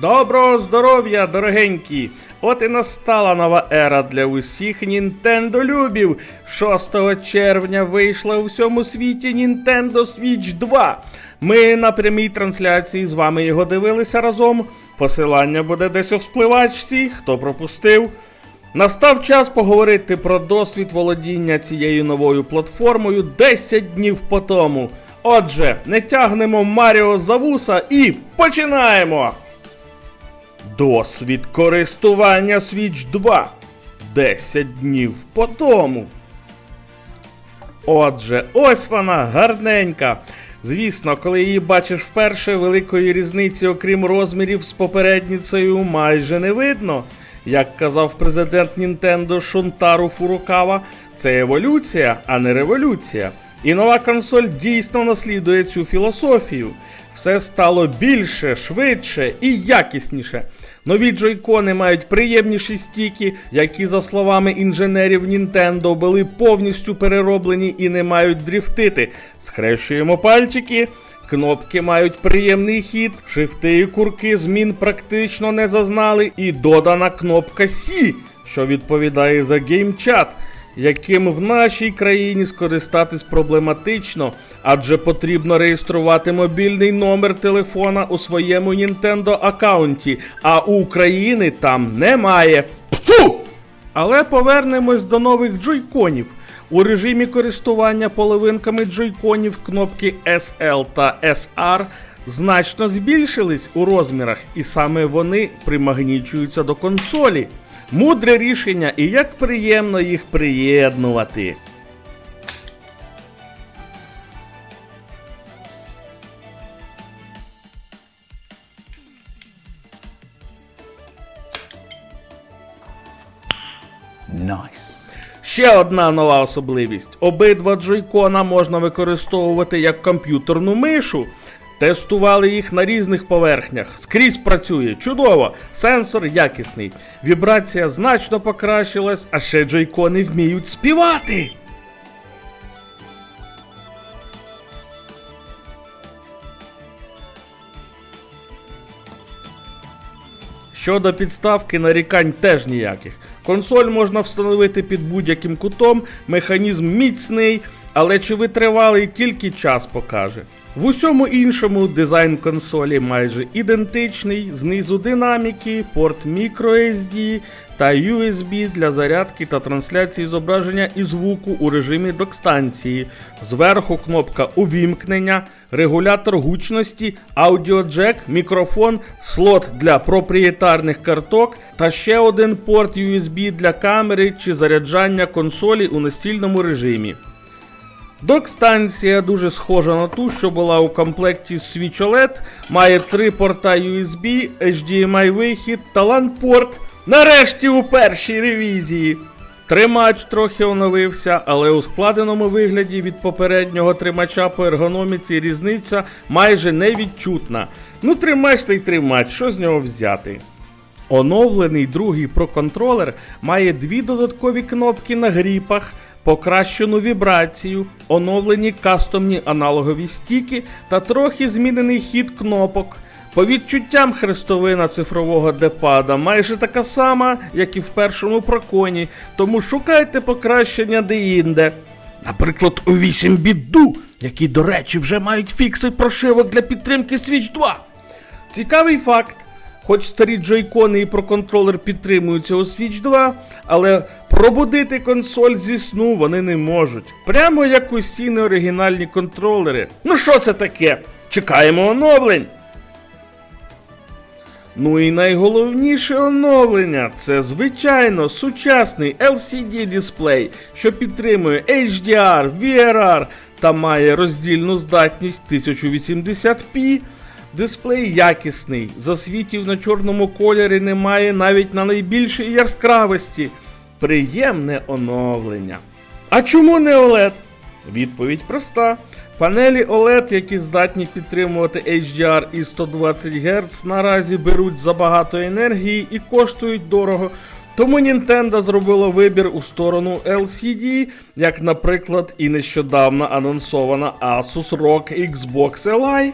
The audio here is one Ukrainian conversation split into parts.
Доброго здоров'я, дорогенькі! От і настала нова ера для усіх нінтендолюбів. 6 червня вийшла у всьому світі Nintendo Switch 2. Ми на прямій трансляції з вами його дивилися разом. Посилання буде десь у вспливачці, хто пропустив. Настав час поговорити про досвід володіння цією новою платформою 10 днів по тому. Отже, не тягнемо Маріо за вуса і починаємо! Досвід користування Switch 2 10 днів по тому. Отже, ось вона гарненька. Звісно, коли її бачиш вперше, великої різниці, окрім розмірів, з попередницею майже не видно. Як казав президент Nintendo Шунтару Фурукава, це еволюція, а не революція. І нова консоль дійсно наслідує цю філософію. Все стало більше, швидше і якісніше. Нові джойкони мають приємніші стіки, які, за словами інженерів Nintendo, були повністю перероблені і не мають дріфтити. Схрещуємо пальчики. Кнопки мають приємний хід, шифти і курки змін практично не зазнали, і додана кнопка C, що відповідає за геймчат, яким в нашій країні скористатись проблематично, адже потрібно реєструвати мобільний номер телефона у своєму Nintendo аккаунті, а у України там немає. Фу! Але повернемось до нових джойконів. У режимі користування половинками джойконів кнопки SL та SR значно збільшились у розмірах, і саме вони примагнічуються до консолі. Мудре рішення і як приємно їх приєднувати. Nice. Ще одна нова особливість: обидва джойкона можна використовувати як комп'ютерну мишу. Тестували їх на різних поверхнях. Скрізь працює чудово, сенсор якісний. Вібрація значно покращилась, а ще джойкони вміють співати. Щодо підставки, нарікань теж ніяких. Консоль можна встановити під будь-яким кутом, механізм міцний, але чи витривалий тільки час покаже. В усьому іншому дизайн консолі майже ідентичний, знизу динаміки, порт microSD та USB для зарядки та трансляції зображення і звуку у режимі док-станції. Зверху кнопка увімкнення, регулятор гучності, аудіоджек, мікрофон, слот для проприєтарних карток та ще один порт USB для камери чи заряджання консолі у настільному режимі. Док-станція дуже схожа на ту, що була у комплекті Switch OLED, має три порта USB, HDMI вихід та LAN-порт. Нарешті у першій ревізії. Тримач трохи оновився, але у складеному вигляді від попереднього тримача по ергономіці різниця майже невідчутна. Ну, тримач та й тримач, що з нього взяти? Оновлений другий Pro-контролер має дві додаткові кнопки на гріпах, покращену вібрацію, оновлені кастомні аналогові стіки та трохи змінений хід кнопок. По відчуттям хрестовина цифрового депада майже така сама, як і в першому проконі, тому шукайте покращення деінде. Наприклад, у 8 біду, які, до речі, вже мають фікси прошивок для підтримки Switch 2. Цікавий факт. Хоч старі джойкони і проконтролер підтримуються у Switch 2, але пробудити консоль зі сну вони не можуть. Прямо як усі неоригінальні контролери. Ну що це таке? Чекаємо оновлень. Ну і найголовніше оновлення це звичайно сучасний LCD дисплей, що підтримує HDR, VRR та має роздільну здатність 1080p. Дисплей якісний, засвітів на чорному кольорі немає навіть на найбільшій яскравості. Приємне оновлення. А чому не OLED? Відповідь проста. Панелі OLED, які здатні підтримувати HDR і 120 Гц, наразі беруть забагато енергії і коштують дорого. Тому Nintendo зробило вибір у сторону LCD, як, наприклад, і нещодавно анонсована Asus ROG Xbox Li.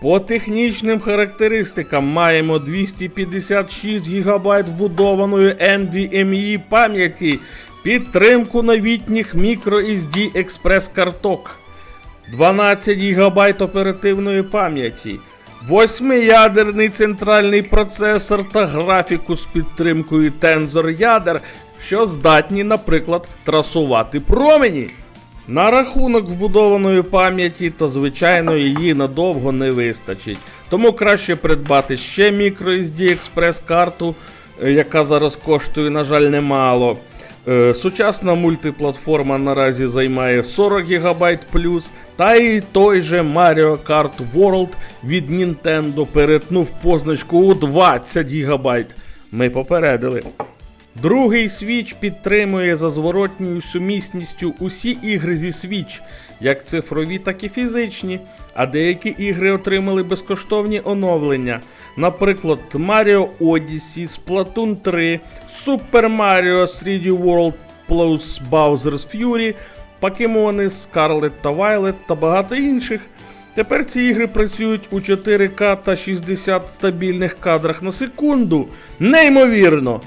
По технічним характеристикам маємо 256 ГБ вбудованої NVMe пам'яті, підтримку новітніх microSD експрес карток, 12 ГБ оперативної пам'яті, 8-ядерний центральний процесор та графіку з підтримкою тензор ядер, що здатні, наприклад, трасувати промені. На рахунок вбудованої пам'яті, то звичайно її надовго не вистачить. Тому краще придбати ще microSD експрес карту, яка зараз коштує, на жаль, немало. Е, Сучасна мультиплатформа наразі займає 40 ГБ плюс, та і той же Mario Kart World від Nintendo перетнув позначку у 20 ГБ. Ми попередили. Другий Switch підтримує за зворотньою сумісністю усі ігри зі Switch, як цифрові, так і фізичні, а деякі ігри отримали безкоштовні оновлення. Наприклад, Mario Odyssey, Splatoon 3, Super Mario 3D World plus Bowser's Fury, Покемони Scarlet та Violet та багато інших. Тепер ці ігри працюють у 4К та 60 стабільних кадрах на секунду. Неймовірно!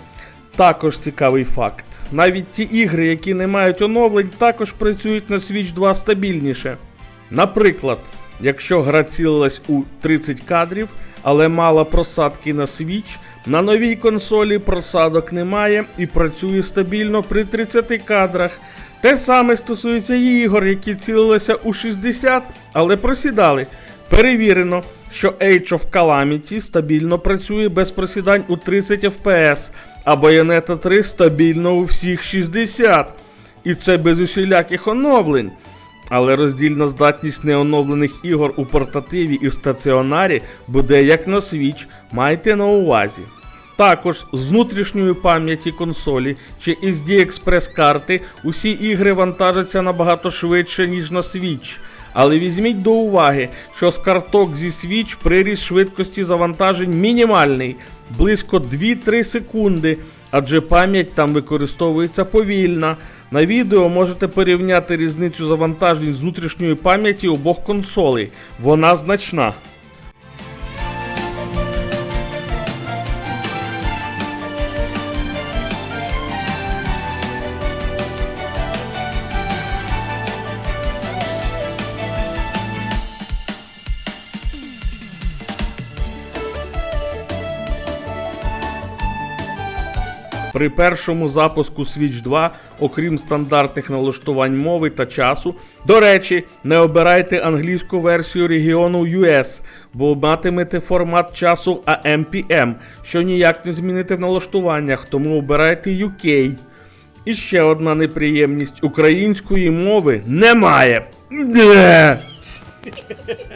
Також цікавий факт. Навіть ті ігри, які не мають оновлень, також працюють на Switch 2 стабільніше. Наприклад, якщо гра цілилась у 30 кадрів, але мала просадки на Switch, на новій консолі просадок немає і працює стабільно при 30 кадрах. Те саме стосується і ігор, які цілилися у 60, але просідали. Перевірено, що Age of Calamity стабільно працює без просідань у 30 FPS, а Bayonetta 3 стабільно у всіх 60. І це без усіляких оновлень. Але роздільна здатність неоновлених ігор у портативі і в стаціонарі буде як на Switch, майте на увазі. Також з внутрішньої пам'яті консолі чи SD експрес карти усі ігри вантажаться набагато швидше, ніж на Switch. Але візьміть до уваги, що з карток зі Switch приріст швидкості завантажень мінімальний, близько 2-3 секунди, адже пам'ять там використовується повільна. На відео можете порівняти різницю завантажень з внутрішньої пам'яті обох консолей. Вона значна. При першому запуску Switch 2, окрім стандартних налаштувань мови та часу, до речі, не обирайте англійську версію регіону US, бо матимете формат часу AMPM, що ніяк не змінити в налаштуваннях, тому обирайте UK. І ще одна неприємність: української мови немає.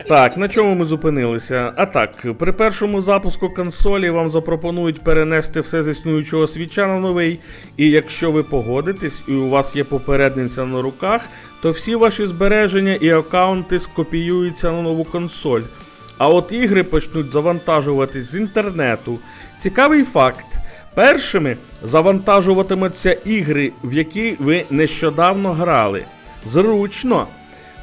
Так, на чому ми зупинилися? А так, при першому запуску консолі вам запропонують перенести все з існуючого свіча на новий. І якщо ви погодитесь і у вас є попередниця на руках, то всі ваші збереження і аккаунти скопіюються на нову консоль. А от ігри почнуть завантажуватись з інтернету. Цікавий факт. Першими завантажуватимуться ігри, в які ви нещодавно грали. Зручно.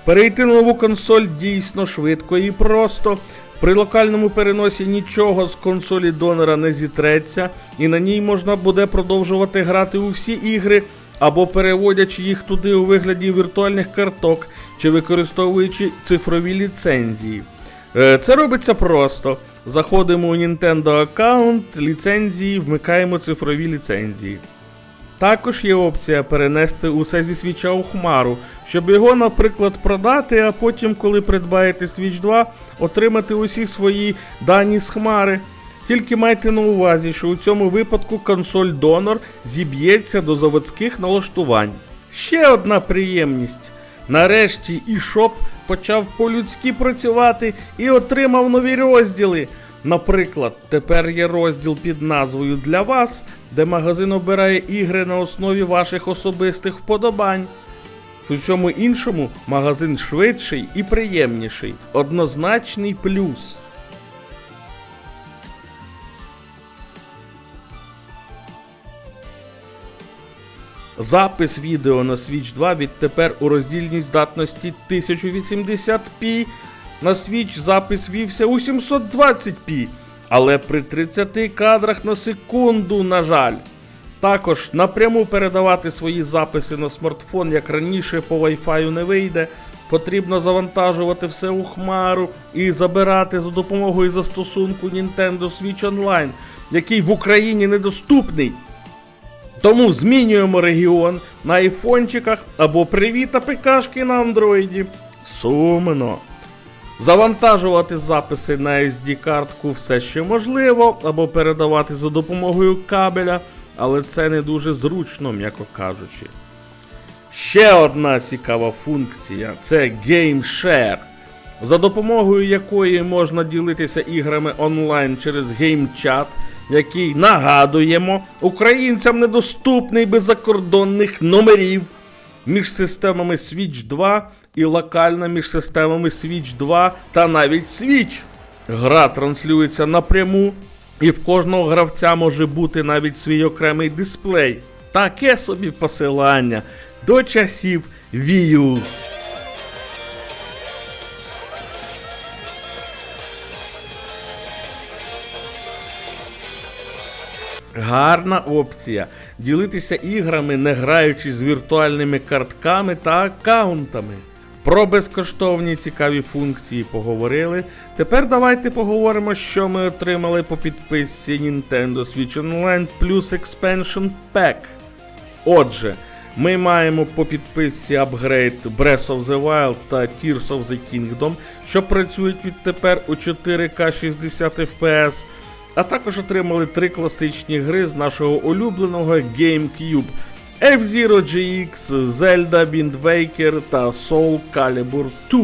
Перейти на нову консоль дійсно швидко і просто. При локальному переносі нічого з консолі донора не зітреться, і на ній можна буде продовжувати грати у всі ігри, або переводячи їх туди у вигляді віртуальних карток, чи використовуючи цифрові ліцензії. Е, Це робиться просто. Заходимо у Nintendo аккаунт, ліцензії, вмикаємо цифрові ліцензії. Також є опція перенести усе зі свіча у хмару, щоб його, наприклад, продати, а потім, коли придбаєте Switch 2, отримати усі свої дані з хмари. Тільки майте на увазі, що у цьому випадку консоль донор зіб'ється до заводських налаштувань. Ще одна приємність. Нарешті eShop почав по-людськи працювати і отримав нові розділи. Наприклад, тепер є розділ під назвою Для вас, де магазин обирає ігри на основі ваших особистих вподобань. В усьому іншому магазин швидший і приємніший. Однозначний плюс. Запис відео на Switch 2 відтепер у роздільній здатності 1080p на Switch запис вівся у 720p, але при 30 кадрах на секунду, на жаль. Також напряму передавати свої записи на смартфон, як раніше по Wi-Fi не вийде. Потрібно завантажувати все у хмару і забирати за допомогою застосунку Nintendo Switch Online, який в Україні недоступний. Тому змінюємо регіон на айфончиках або привіт АПКшки на андроїді. Сумно. Завантажувати записи на SD-картку все ще можливо, або передавати за допомогою кабеля, але це не дуже зручно, м'яко кажучи. Ще одна цікава функція це Game Share, за допомогою якої можна ділитися іграми онлайн через геймчат, який нагадуємо, українцям недоступний без закордонних номерів між системами Switch 2 і локально між системами Switch 2 та навіть Switch. Гра транслюється напряму, і в кожного гравця може бути навіть свій окремий дисплей. Таке собі посилання до часів Wii U. Гарна опція ділитися іграми, не граючи з віртуальними картками та аккаунтами. Про безкоштовні цікаві функції поговорили. Тепер давайте поговоримо, що ми отримали по підписці Nintendo Switch Online Plus Expansion Pack. Отже, ми маємо по підписці апгрейд Breath of the Wild та Tears of the Kingdom, що працюють відтепер у 4К 60 FPS. А також отримали три класичні гри з нашого улюбленого GameCube F-Zero GX, Zelda Wind Waker та Soul Calibur 2.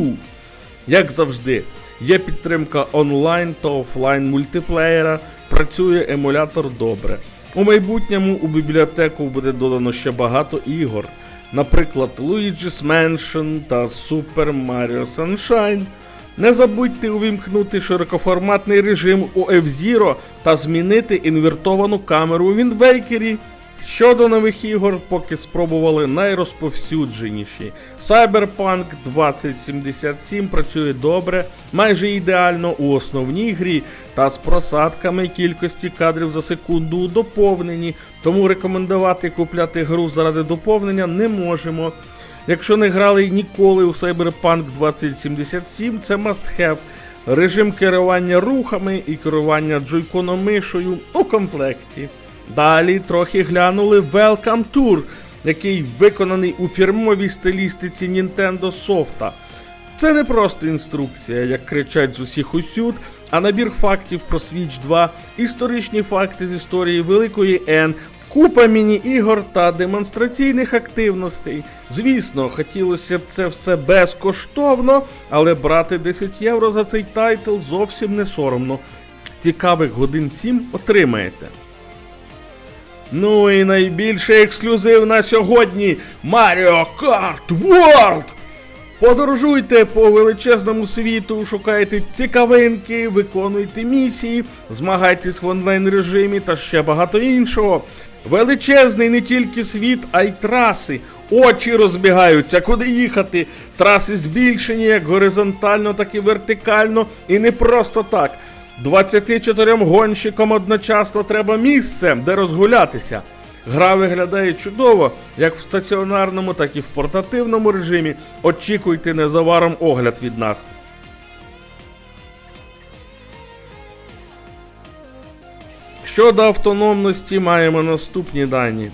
Як завжди, є підтримка онлайн та офлайн мультиплеєра, працює емулятор добре. У майбутньому у бібліотеку буде додано ще багато ігор, наприклад, Luigi's Mansion та Super Mario Sunshine. Не забудьте увімкнути широкоформатний режим у F-Zero та змінити інвертовану камеру у Waker. Щодо нових ігор, поки спробували найрозповсюдженіші. Cyberpunk 2077 працює добре, майже ідеально у основній грі та з просадками кількості кадрів за секунду у доповненні, тому рекомендувати купляти гру заради доповнення не можемо. Якщо не грали ніколи у Cyberpunk 2077, це must have. Режим керування рухами і керування джойконом мишою у комплекті. Далі трохи глянули Welcome Tour, який виконаний у фірмовій стилістиці Nintendo Soft. Це не просто інструкція, як кричать з усіх усюд, а набір фактів про Switch 2, історичні факти з історії Великої N, купа міні-ігор та демонстраційних активностей. Звісно, хотілося б це все безкоштовно, але брати 10 євро за цей тайтл зовсім не соромно. Цікавих годин 7 отримаєте. Ну і найбільший ексклюзив на сьогодні Mario Kart World! Подорожуйте по величезному світу, шукайте цікавинки, виконуйте місії, змагайтесь в онлайн режимі та ще багато іншого. Величезний не тільки світ, а й траси. Очі розбігаються, куди їхати. Траси збільшені як горизонтально, так і вертикально, і не просто так. 24 гонщикам одночасно треба місце, де розгулятися. Гра виглядає чудово, як в стаціонарному, так і в портативному режимі. Очікуйте незабаром огляд від нас. Щодо автономності, маємо наступні дані.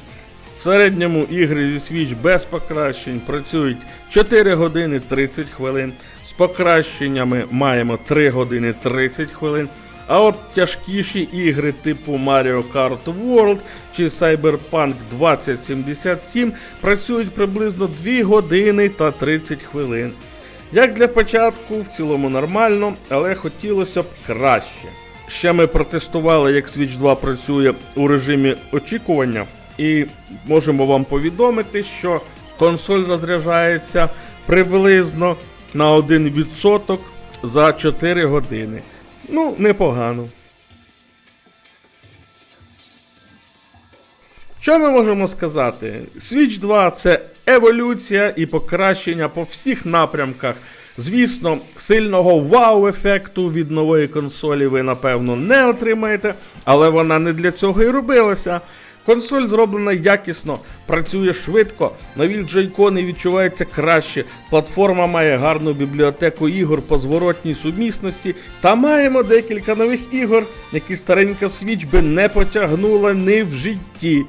В середньому ігри зі Switch без покращень працюють 4 години 30 хвилин. З покращеннями маємо 3 години 30 хвилин. А от тяжкіші ігри типу Mario Kart World чи Cyberpunk 2077 працюють приблизно 2 години та 30 хвилин. Як для початку, в цілому нормально, але хотілося б краще. Ще ми протестували, як Switch 2 працює у режимі очікування, і можемо вам повідомити, що консоль розряджається приблизно на 1% за 4 години. Ну, непогано. Що ми можемо сказати? Switch 2 це еволюція і покращення по всіх напрямках Звісно, сильного вау-ефекту від нової консолі ви, напевно, не отримаєте, але вона не для цього і робилася. Консоль зроблена якісно, працює швидко, нові джойкони відчуваються краще. Платформа має гарну бібліотеку ігор по зворотній сумісності. Та маємо декілька нових ігор, які старенька Switch би не потягнула ні в житті.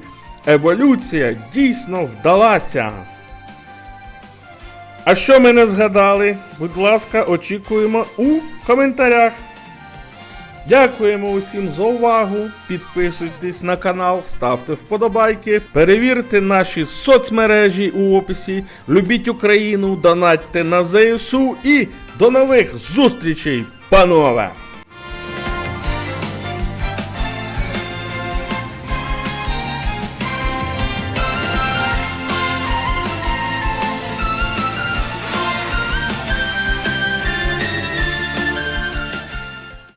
Еволюція дійсно вдалася. А що ми не згадали? Будь ласка, очікуємо у коментарях. Дякуємо усім за увагу. Підписуйтесь на канал, ставте вподобайки, перевірте наші соцмережі у описі. Любіть Україну, донатьте на ЗСУ і до нових зустрічей, панове!